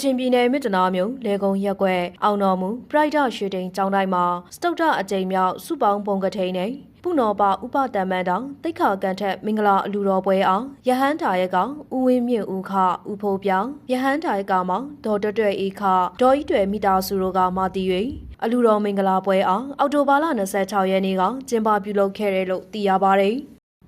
ချင်ပြည်နယ်မြစ်တနာမြို့လေကုံရက်ကွက်အောင်တော်မူပရိုက်တာရွှေတိန်ကျောင်းတိုင်းမှာစတုတ္တအကြိမ်မြောက်စုပေါင်းပုံကထိန်နဲ့ပုနော်ပါဥပတံမန်တောင်တိတ်ခါကန်ထက်မင်္ဂလာအလူတော်ပွဲအောင်ယဟန်တာရဲ့ကောင်ဦးဝင်းမြင့်ဦးခဦးဖိုးပြောင်ယဟန်တာရဲ့ကောင်မောင်ဒေါ်တွတ်တွဲဤခဒေါ်ဤတွဲမိသားစုတို့ကမာတီ၍အလူတော်မင်္ဂလာပွဲအောင်အောက်တိုဘာလ26ရက်နေ့ကကျင်းပပြုလုပ်ခဲ့တယ်လို့သိရပါတယ်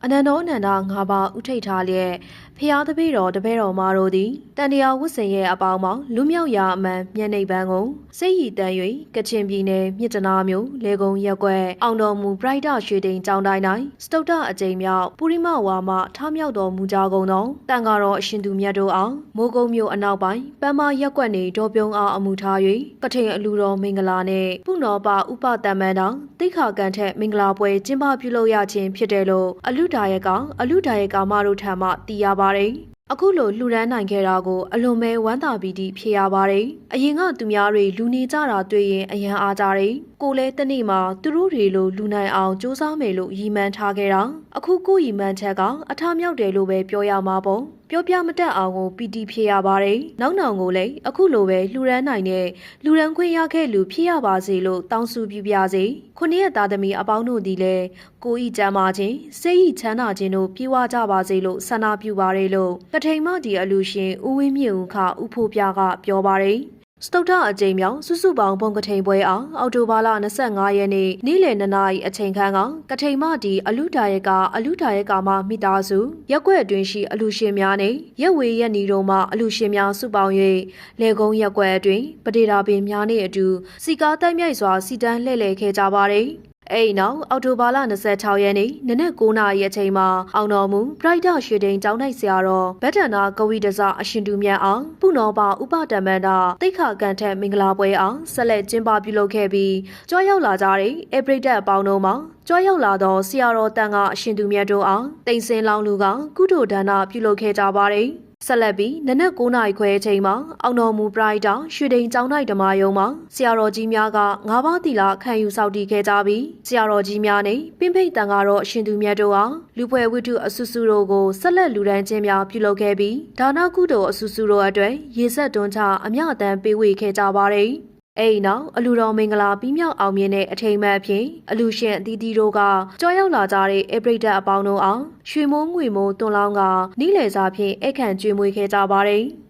အနန္တောအနန္ဒ၅ပါးဥထိတ်ထားလျက်ဖျားတပည့်တော်တပည့်တော်မတို့သည်တန်တရာဝတ်စင်ရဲ့အပေါင်းမှာလူမြောက်ရာအမှန်မျက်နှိပ်ပန်းကိုစိတ်ရည်တန်၍ကချင်ပြည်နယ်မြစ်တနာမြို့လေကုံရက်ကွက်အောင်တော်မူပရိုက်တာရွှေတိန်ကျောင်းတိုင်း၌စတုတ္တအကြိမ်မြောက်ပုရိမဝါမထမြောက်တော်မူကြကုန်သောတန်ဃာတော်အရှင်သူမြတ်တို့အောင်မိုးကုံမြို့အနောက်ပိုင်းပန်းမရက်ကွက်နေဒေါ်ပြုံးအားအမှုထား၍ကထိန်အလူတော်မင်္ဂလာနှင့်ပုနော်ပါဥပတံမန်တောင်တိခါကန်ထက်မင်္ဂလာပွဲကျင်းပပြုလုပ်ရခြင်းဖြစ်တယ်လို့အလူဒါယကအလူဒါယကမတို့ထံမှသိရပါတယ်အခုလိုလှူဒန်းနိုင်ခဲ့တာကိုအလွန်ပဲဝမ်းသာပီတိဖြစ်ရပါတယ်။အရင်ကသူများတွေလူနေကြတာတွေ့ရင်အယံအားကြတယ်။ကိုလဲတနေ့မှာသူတို့တွေလိုလူနိုင်အောင်စူးစမ်းမယ်လို့ရည်မှန်းထားခဲ့တာ။အခုကိုရည်မှန်းချက်ကအထမြောက်တယ်လို့ပဲပြောရမှာပေါ့။ ပြောပြမတတ်အောင်ကိုပီတိဖြစ်ရပါတယ်။နောက်နောင်ကိုလည်းအခုလိုပဲလှူဒန်းနိုင်တဲ့လူရန်ခွင့်ရခဲ့လူဖြစ်ရပါစေလို့တောင်းစုပြပြစေ။ခုနှစ်ရက်သားသမီးအပေါင်းတို့ဒီလည်းကိုဤကျမ်းမာခြင်းစိတ်ဤချမ်းသာခြင်းတို့ပြေဝကြပါစေလို့ဆန္ဒပြုပါရလို့ကထိန်မဒီအလူရှင်ဦးဝင်းမြင့်ဦးခဦးဖိုးပြကပြောပါတယ် စတုတ္ထအကြိမ်မြောက်စုစုပေါင်းပုံကထိန်ပွဲအောင်အော်တိုဘာလ25ရက်နေ့နေ့လယ်2နာရီအချိန်ခန့်ကကထိန်မဒီအလူဒါယကအလူဒါယကမှမိသားစုရက်ွက်အတွင်းရှိအလူရှင်များနဲ့ရက်ဝေရက်နီတို့မှအလူရှင်များစုပေါင်း၍လေကုန်းရက်ွက်အတွင်းပဒေတာပင်များနဲ့အတူစီကားတိုက်မြိုက်စွာစီတန်းလှည့်လည်ခဲ့ကြပါတယ် အဲ့နောက်အော်တိုဘာလ26ရက်နေ့နနက်9နာရီအချိန်မှာအောင်တော်မူပရိုက်တာရွှေတိန်ကျောင်းနိုင်ဆရာတော်ဗတ္တနာကဝိတစအရှင်တူမြတ်အောင်ပုနောပါဥပတံမန္တာတိတ်ခါကန်ထက်မင်္ဂလာပွဲအောင်ဆက်လက်ကျင်းပပြုလုပ်ခဲ့ပြီးကြွားရောက်လာကြတဲ့အေပရိဒတ်အပေါင်းတို့မှာကြွားရောက်လာသောဆရာတော်တန်ကအရှင်သူမြတ်တို့အောင်တိန်စင်လောင်းလူကကုသိုလ်ဒါနပြုလုပ်ခဲ့ကြပါတယ် ဆက်လက်ပြီးနနက်9နာရီခွဲအချိန်မှာအောင်တော်မူပရိုက်တာရွှေတိန်ကျောင်းတိုက်ဓမ္မယုံမှာဆရာတော်ကြီးများကငါးပါးတီလာခံယူဆောက်တည်ခဲ့ကြပြီးဆရာတော်ကြီးများနဲ့ပင်ဖိတ်တန်ကတော့အရှင်သူမြတ်တို့ဟာလူပွဲဝိတုအဆုစုတို့ကိုဆက်လက်လူဒန်းခြင်းများပြုလုပ်ခဲ့ပြီးဒါနကုသိုလ်အဆုစုတို့အတွက်ရေဆက်တွန်းချအမြအတမ်းပေးဝေခဲ့ကြပါတယ် အဲ့ဒီနောက်အလူတော်မင်္ဂလာပြီးမြောက်အောင်မြင်တဲ့အထိမ်းအမှတ်အဖြစ်အလူရှင်အသီးသီးတို့ကကြောရောက်လာကြတဲ့အေပရိဒတ်အပေါင်းတို့အောင်ရွှေမိုးငွေမိုးတွန်လောင်းကနီးလေစာဖြင့်အခန့်ကျွေးမွေးခဲ့ကြပါတယ်။